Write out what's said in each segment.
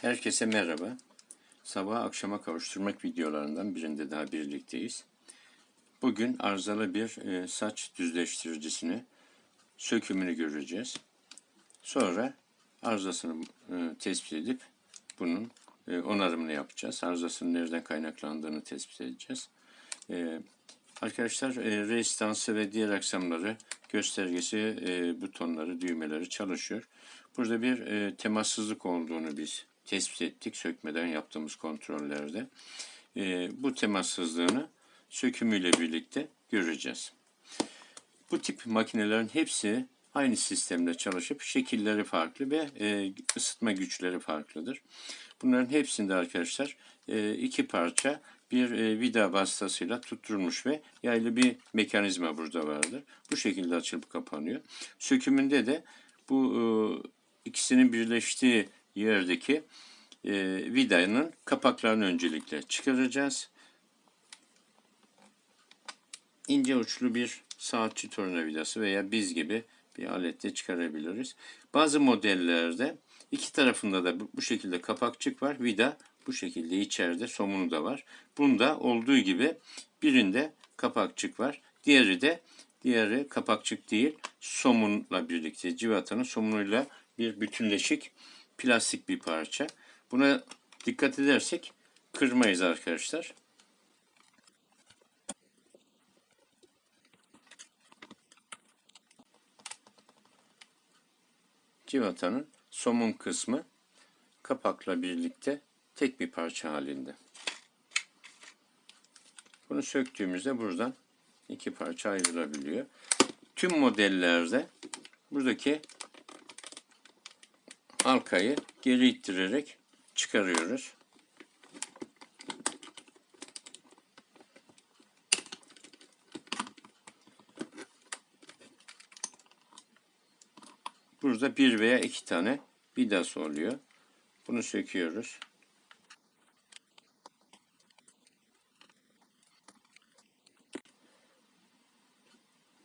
Herkese merhaba. Sabah akşama kavuşturmak videolarından birinde daha birlikteyiz. Bugün arızalı bir e, saç düzleştiricisini sökümünü göreceğiz. Sonra arızasını e, tespit edip bunun e, onarımını yapacağız. Arızasının nereden kaynaklandığını tespit edeceğiz. Arkadaşlar rezistansı ve diğer aksamları, göstergesi, butonları, düğmeleri çalışıyor. Burada bir temassızlık olduğunu biz tespit ettik sökmeden yaptığımız kontrollerde. E, bu temassızlığını sökümüyle birlikte göreceğiz. Bu tip makinelerin hepsi aynı sistemde çalışıp şekilleri farklı ve e, ısıtma güçleri farklıdır. Bunların hepsinde arkadaşlar e, iki parça bir e, vida vasıtasıyla tutturulmuş ve yaylı bir mekanizma burada vardır. Bu şekilde açılıp kapanıyor. Sökümünde de bu e, ikisinin birleştiği yerdeki e, vidanın kapaklarını öncelikle çıkaracağız. İnce uçlu bir saatçi tornavidası veya biz gibi bir aletle çıkarabiliriz. Bazı modellerde iki tarafında da bu şekilde kapakçık var. Vida bu şekilde içeride somunu da var. Bunda olduğu gibi birinde kapakçık var. Diğeri de diğeri kapakçık değil somunla birlikte civatanın somunuyla bir bütünleşik plastik bir parça. Buna dikkat edersek kırmayız arkadaşlar. Civatanın somun kısmı kapakla birlikte tek bir parça halinde. Bunu söktüğümüzde buradan iki parça ayrılabiliyor. Tüm modellerde buradaki halkayı geri ittirerek çıkarıyoruz. Burada bir veya iki tane vidası oluyor. Bunu söküyoruz.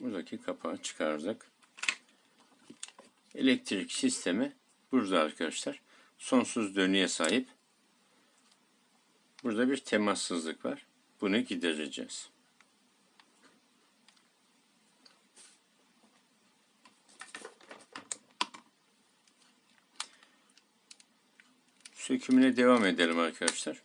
Buradaki kapağı çıkardık. Elektrik sistemi burada arkadaşlar. Sonsuz dönüye sahip. Burada bir temassızlık var. Bunu gidereceğiz. Sökümüne devam edelim arkadaşlar.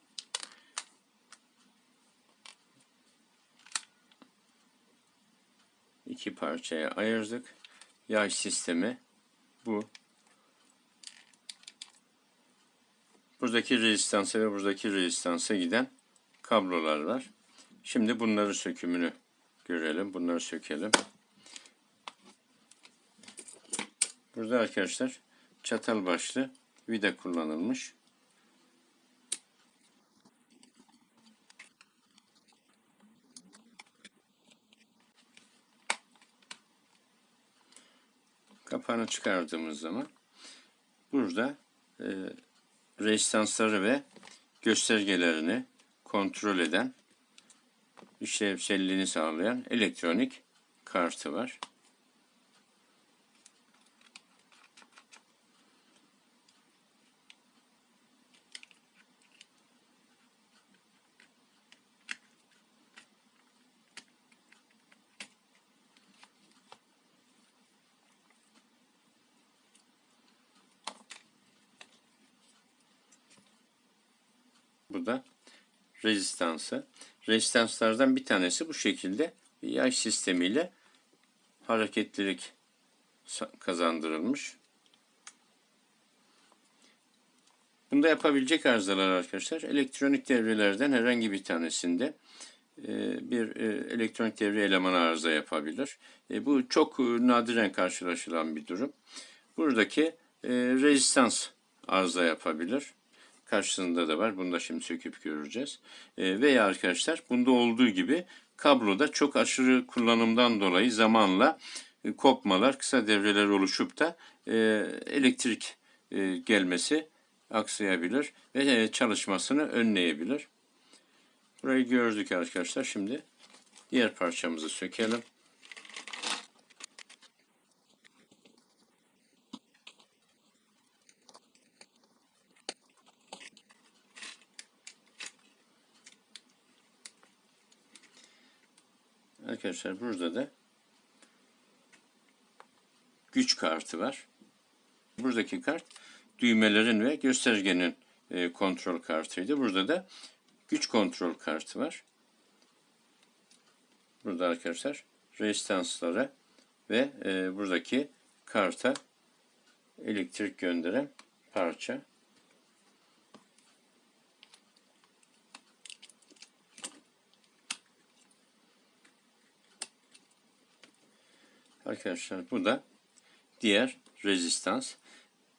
İki parçaya ayırdık. Yay sistemi bu. Buradaki rezistansa ve buradaki rezistansa giden kablolar var. Şimdi bunları sökümünü görelim. Bunları sökelim. Burada arkadaşlar çatal başlı vida kullanılmış. Kapağını çıkardığımız zaman burada e, rezistansları ve göstergelerini kontrol eden, işlevselliğini sağlayan elektronik kartı var. Bu da rezistansı. Rezistanslardan bir tanesi bu şekilde yay sistemiyle hareketlilik kazandırılmış. Bunda yapabilecek arızalar arkadaşlar elektronik devrelerden herhangi bir tanesinde e, bir e, elektronik devre elemanı arıza yapabilir. E, bu çok nadiren karşılaşılan bir durum. Buradaki rezistans arıza yapabilir karşısında da var. Bunu da şimdi söküp göreceğiz. E, veya arkadaşlar bunda olduğu gibi kabloda çok aşırı kullanımdan dolayı zamanla e, kopmalar, kısa devreler oluşup da e, elektrik e, gelmesi aksayabilir ve e, çalışmasını önleyebilir. Burayı gördük arkadaşlar. Şimdi diğer parçamızı sökelim. Arkadaşlar burada da güç kartı var. Buradaki kart düğmelerin ve göstergenin e, kontrol kartıydı. Burada da güç kontrol kartı var. Burada arkadaşlar rezistanslara ve e, buradaki karta elektrik gönderen parça. Arkadaşlar bu da diğer rezistans.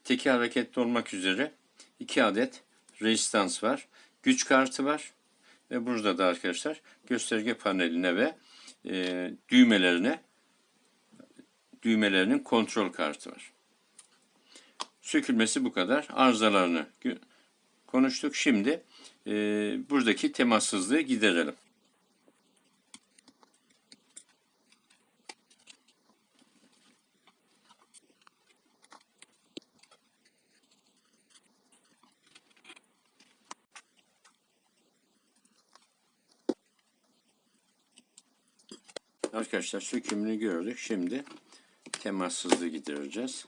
Teki hareketli olmak üzere iki adet rezistans var. Güç kartı var. Ve burada da arkadaşlar gösterge paneline ve e, düğmelerine düğmelerinin kontrol kartı var. Sökülmesi bu kadar. Arızalarını konuştuk. Şimdi e, buradaki temassızlığı giderelim. Arkadaşlar sökümünü gördük. Şimdi temassızlığı gidereceğiz.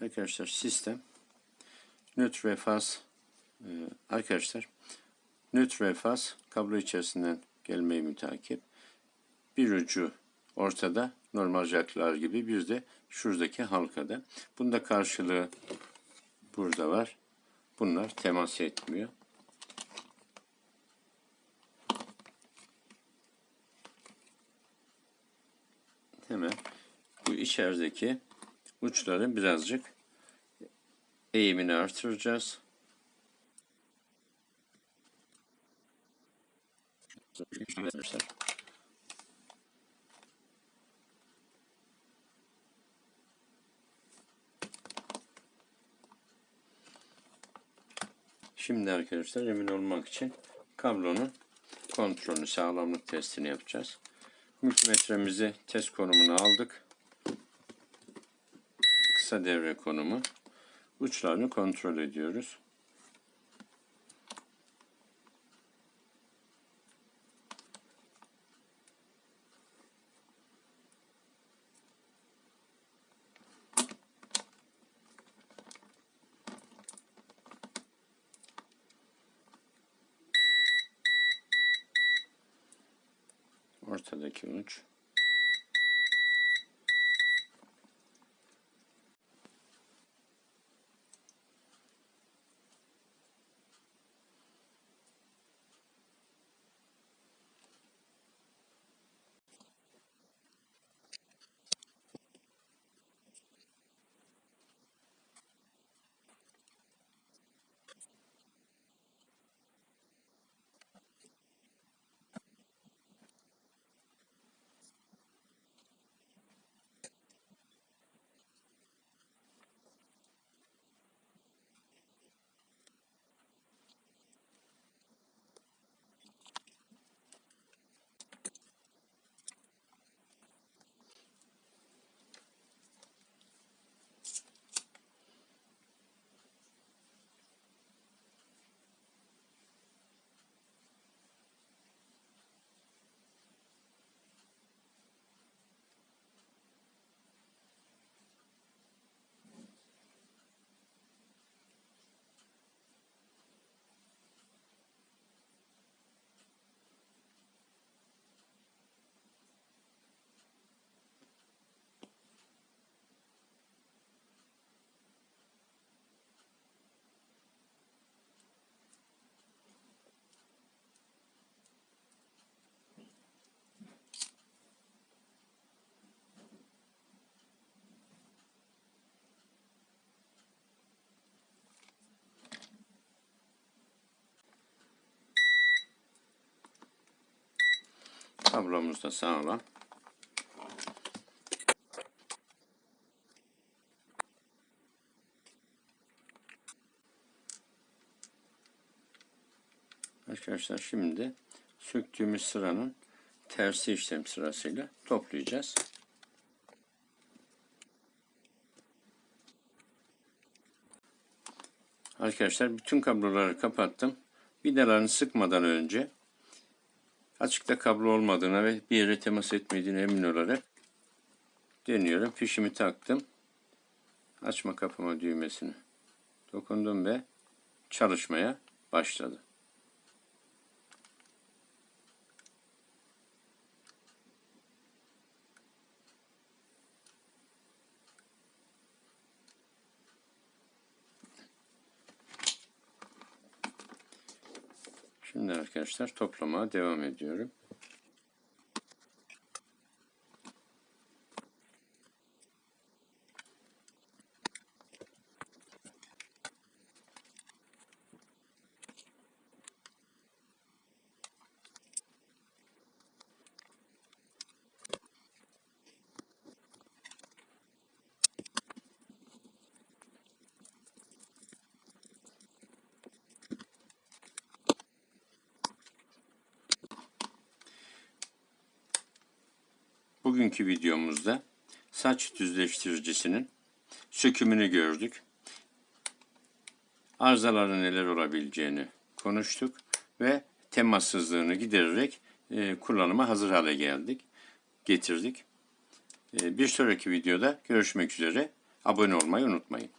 Arkadaşlar sistem nötr ve faz e, arkadaşlar nötr ve faz kablo içerisinden gelmeyi mütakip. Bir ucu ortada normal jacklar gibi bir de şuradaki halkada. Bunda karşılığı burada var. Bunlar temas etmiyor. hemen bu içerideki uçları birazcık eğimini artıracağız. Şimdi arkadaşlar emin olmak için kablonun kontrolünü, sağlamlık testini yapacağız. Multimetremizi test konumuna aldık. Kısa devre konumu. Uçlarını kontrol ediyoruz. ortadaki uç Kablomuz da sağlam. Arkadaşlar şimdi söktüğümüz sıranın tersi işlem sırasıyla toplayacağız. Arkadaşlar bütün kabloları kapattım. Vidalarını sıkmadan önce Açıkta kablo olmadığına ve bir yere temas etmediğine emin olarak deniyorum. Fişimi taktım. Açma kapama düğmesini dokundum ve çalışmaya başladı. Şimdi arkadaşlar toplamaya devam ediyorum. Bugünkü videomuzda saç düzleştiricisinin sökümünü gördük. Arızaların neler olabileceğini konuştuk ve temassızlığını gidererek e, kullanıma hazır hale geldik, getirdik. E, bir sonraki videoda görüşmek üzere. Abone olmayı unutmayın.